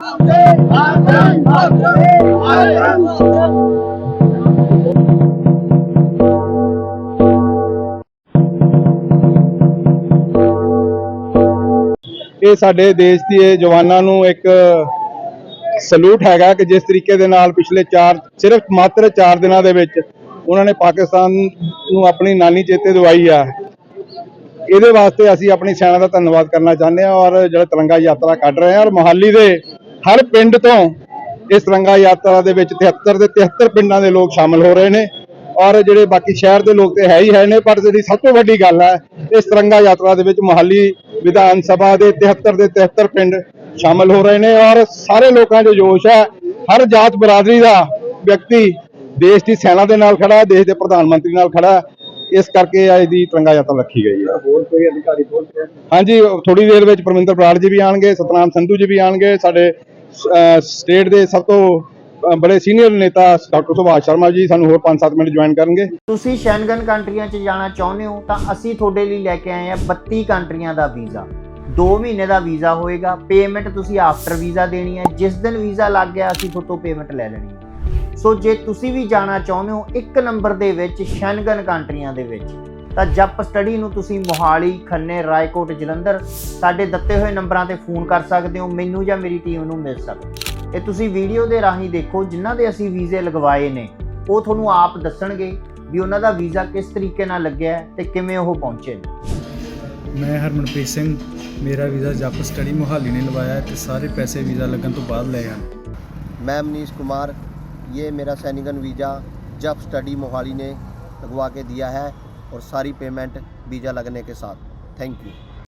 ਇਹ ਸਾਡੇ ਦੇਸ਼ ਦੇ ਜਵਾਨਾਂ ਨੂੰ ਇੱਕ ਸਲੂਟ ਹੈਗਾ ਕਿ ਜਿਸ ਤਰੀਕੇ ਦੇ ਨਾਲ ਪਿਛਲੇ 4 ਸਿਰਫ ਮਾਤਰ 4 ਦਿਨਾਂ ਦੇ ਵਿੱਚ ਉਹਨਾਂ ਨੇ ਪਾਕਿਸਤਾਨ ਨੂੰ ਆਪਣੀ ਨਾਨੀ ਚੇਤੇ ਦਵਾਈ ਆ। ਇਹਦੇ ਵਾਸਤੇ ਅਸੀਂ ਆਪਣੀ ਸੈਨਾ ਦਾ ਧੰਨਵਾਦ ਕਰਨਾ ਚਾਹੁੰਦੇ ਹਾਂ ਔਰ ਜਿਹੜਾ ਤਿਰੰਗਾ ਯਾਤਰਾ ਕੱਢ ਰਹੇ ਹਾਂ ਔਰ ਮੋਹਾਲੀ ਦੇ ਹਰ ਪਿੰਡ ਤੋਂ ਇਸ ਤਿਰੰਗਾ ਯਾਤਰਾ ਦੇ ਵਿੱਚ 73 ਦੇ 73 ਪਿੰਡਾਂ ਦੇ ਲੋਕ ਸ਼ਾਮਲ ਹੋ ਰਹੇ ਨੇ ਔਰ ਜਿਹੜੇ ਬਾਕੀ ਸ਼ਹਿਰ ਦੇ ਲੋਕ ਤੇ ਹੈ ਹੀ ਹੈ ਨੇ ਪਰ ਜਿਹੜੀ ਸਭ ਤੋਂ ਵੱਡੀ ਗੱਲ ਹੈ ਇਸ ਤਿਰੰਗਾ ਯਾਤਰਾ ਦੇ ਵਿੱਚ ਮੋਹਾਲੀ ਵਿਧਾਨ ਸਭਾ ਦੇ 73 ਦੇ 73 ਪਿੰਡ ਸ਼ਾਮਲ ਹੋ ਰਹੇ ਨੇ ਔਰ ਸਾਰੇ ਲੋਕਾਂ 'ਚ ਜੋਸ਼ ਹੈ ਹਰ ਜਾਤ ਬਰਾਦਰੀ ਦਾ ਵਿਅਕਤੀ ਦੇਸ਼ ਦੀ ਸੈਨਾ ਦੇ ਨਾਲ ਖੜਾ ਹੈ ਦੇਸ਼ ਦੇ ਪ੍ਰਧਾਨ ਮੰਤਰੀ ਨਾਲ ਖੜਾ ਹੈ ਇਸ ਕਰਕੇ ਅੱਜ ਦੀ ਤਿਰੰਗਾ ਯਾਤਰਾ ਰੱਖੀ ਗਈ ਹੈ। ਹੋਰ ਕੋਈ ਅਧਿਕਾਰੀ ਪਹੁੰਚ? ਰਿਹਾ ਹਾਂਜੀ ਥੋੜੀ ਦੇਰ ਵਿੱਚ ਪਰਮਿੰਦਰ ਬਰਾੜ ਜੀ ਵੀ ਆਣਗੇ ਸਤਨਾਮ ਸੰਧੂ ਜੀ ਵੀ ਆਣਗੇ ਸਾਡੇ ਸਟੇਟ ਦੇ ਸਭ ਤੋਂ ਬੜੇ ਸੀਨੀਅਰ ਨੇਤਾ ਡਾਕਟਰ ਸੁਭਾਸ਼ ਸ਼ਰਮਾ ਜੀ ਸਾਨੂੰ ਹੋਰ 5-7 ਮਿੰਟ ਜੁਆਇਨ ਕਰਨਗੇ। ਤੁਸੀਂ ਸ਼ੈਂਗਨ ਕੰਟਰੀਆਂ 'ਚ ਜਾਣਾ ਚਾਹੁੰਦੇ ਹੋ ਤਾਂ ਅਸੀਂ ਤੁਹਾਡੇ ਲਈ ਲੈ ਕੇ ਆਏ ਹਾਂ 32 ਕੰਟਰੀਆਂ ਦਾ ਵੀਜ਼ਾ। 2 ਮਹੀਨੇ ਦਾ ਵੀਜ਼ਾ ਹੋਏਗਾ ਪੇਮੈਂਟ ਤੁਸੀਂ ਆਫਟਰ ਵੀਜ਼ਾ ਦੇਣੀ ਹੈ, ਜਿਸ ਦਿਨ ਵੀਜ਼ਾ ਲੱਗ ਗਿਆ ਅਸੀਂ ਤੁਹਾਡੇ ਤੋਂ ਪੇਮੈਂਟ ਲੈ ਲੈਣੀ ਹੈ। ਸੋ ਜੇ ਤੁਸੀਂ ਵੀ ਜਾਣਾ ਚਾਹੁੰਦੇ ਹੋ ਇੱਕ ਨੰਬਰ ਦੇ ਵਿੱਚ ਸ਼ੈਂਗਨ ਕੰਟਰੀਆਂ ਦੇ ਵਿੱਚ ਤਾਂ ਜਪ ਸਟੱਡੀ ਨੂੰ ਤੁਸੀਂ ਮੋਹਾਲੀ ਖੰਨੇ ਰਾਏਕੋਟ ਜਲੰਧਰ ਸਾਡੇ ਦਿੱਤੇ ਹੋਏ ਨੰਬਰਾਂ ਤੇ ਫੋਨ ਕਰ ਸਕਦੇ ਹੋ ਮੈਨੂੰ ਜਾਂ ਮੇਰੀ ਟੀਮ ਨੂੰ ਮਿਲ ਸਕਦੇ ਹੋ। ਇਹ ਤੁਸੀਂ ਵੀਡੀਓ ਦੇ ਰਾਹੀਂ ਦੇਖੋ ਜਿਨ੍ਹਾਂ ਦੇ ਅਸੀਂ ਵੀਜ਼ੇ ਲਗਵਾਏ ਨੇ ਉਹ ਤੁਹਾਨੂੰ ਆਪ ਦੱਸਣਗੇ ਵੀ ਉਹਨਾਂ ਦਾ ਵੀਜ਼ਾ ਕਿਸ ਤਰੀਕੇ ਨਾਲ ਲੱਗਿਆ ਹੈ ਤੇ ਕਿਵੇਂ ਉਹ ਪਹੁੰਚੇ ਨੇ ਮੈਂ ਹਰਮਨਪ੍ਰੀਤ ਸਿੰਘ ਮੇਰਾ ਵੀਜ਼ਾ ਜਪ ਸਟੱਡੀ ਮੁਹਾਲੀ ਨੇ ਲਵਾਇਆ ਹੈ ਤੇ ਸਾਰੇ ਪੈਸੇ ਵੀਜ਼ਾ ਲੱਗਣ ਤੋਂ ਬਾਅਦ ਲਏ ਹਨ मैं मनीष कुमार ये मेरा सैनिकन वीज़ा जब स्टडी मोहाली ने लगवा के दिया है और सारी पेमेंट वीज़ा लगने के साथ थैंक यू